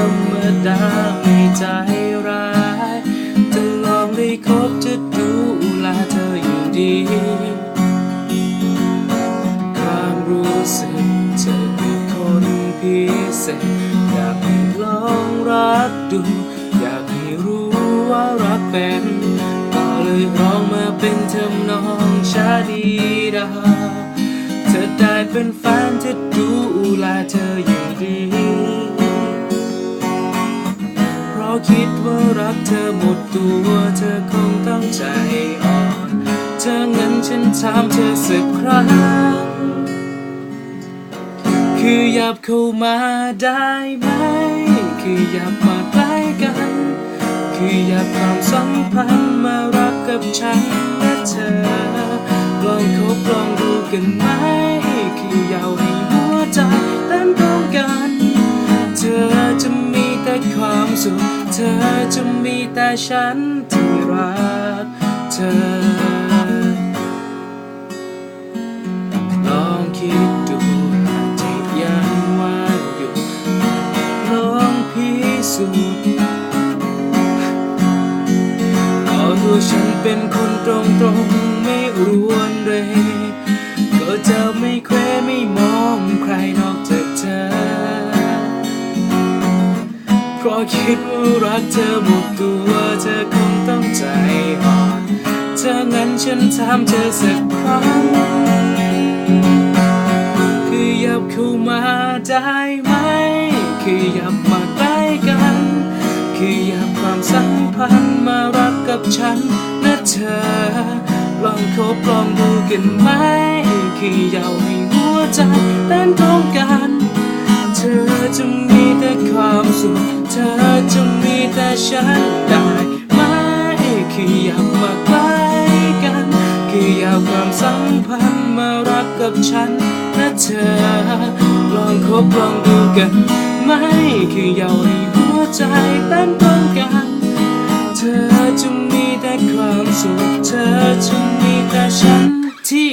รรมดาไม่ใจร้ายจะลองได้คบจะดูลาเธออยู่ดีความรู้สึกเธอเป็นคนพิเศษอยากให้ลองรักดู อยากให้รู้ว่ารักเป็นก็เลยร้องมาเป็นเธอนองชาดีดาเธอได้เป็นแฟน คิดว่ารักเธอหมดตัวเธอคงต้องใจอ่อนเธองั้นฉันถามเธอสักครั้ง คือหยับเข้ามาได้ไหม คือหยับมาใกล้กัน คือหยับความสัมพันธ์มารักกับฉันและเธอลองคบลองดูกันไหม มีแต่ฉันที่รักเธอ ลองคิดดูหากที่ยังว่างอยู่ลองพิสูจน์ก็ตัวฉันเป็นคนตรงตรงๆไม่รวนเรก็จะไม่เคว้ไม่มองใครนอกจากเธอ เพราะคิดว่ารักเธอหมดตัวเธอคงต้องใจอ่อนเธองั้นฉันถามเธอสักครั้งคือหยับเข้ามาได้ไหม คือหยับมาใกล้กัน คือหยับความสัมพันธ์มารักกับฉันนะเธอ ลองคบลองดูกันไหม คืออยากให้หัวใจเต้นพร้อมกัน เธอจะมีแต่ความสุข ธอจะมีแต่ฉันได้ไหมคืออยากมาใกล้กัน คืออยากความสัมพันธ์มารักกับฉันนะเธอ ลองคบลองดูกันไหมคืออยากให้หัวใจเต้นตรงกัน เธอจะมีแต่ความสุขเธอจะมีแต่ฉันที่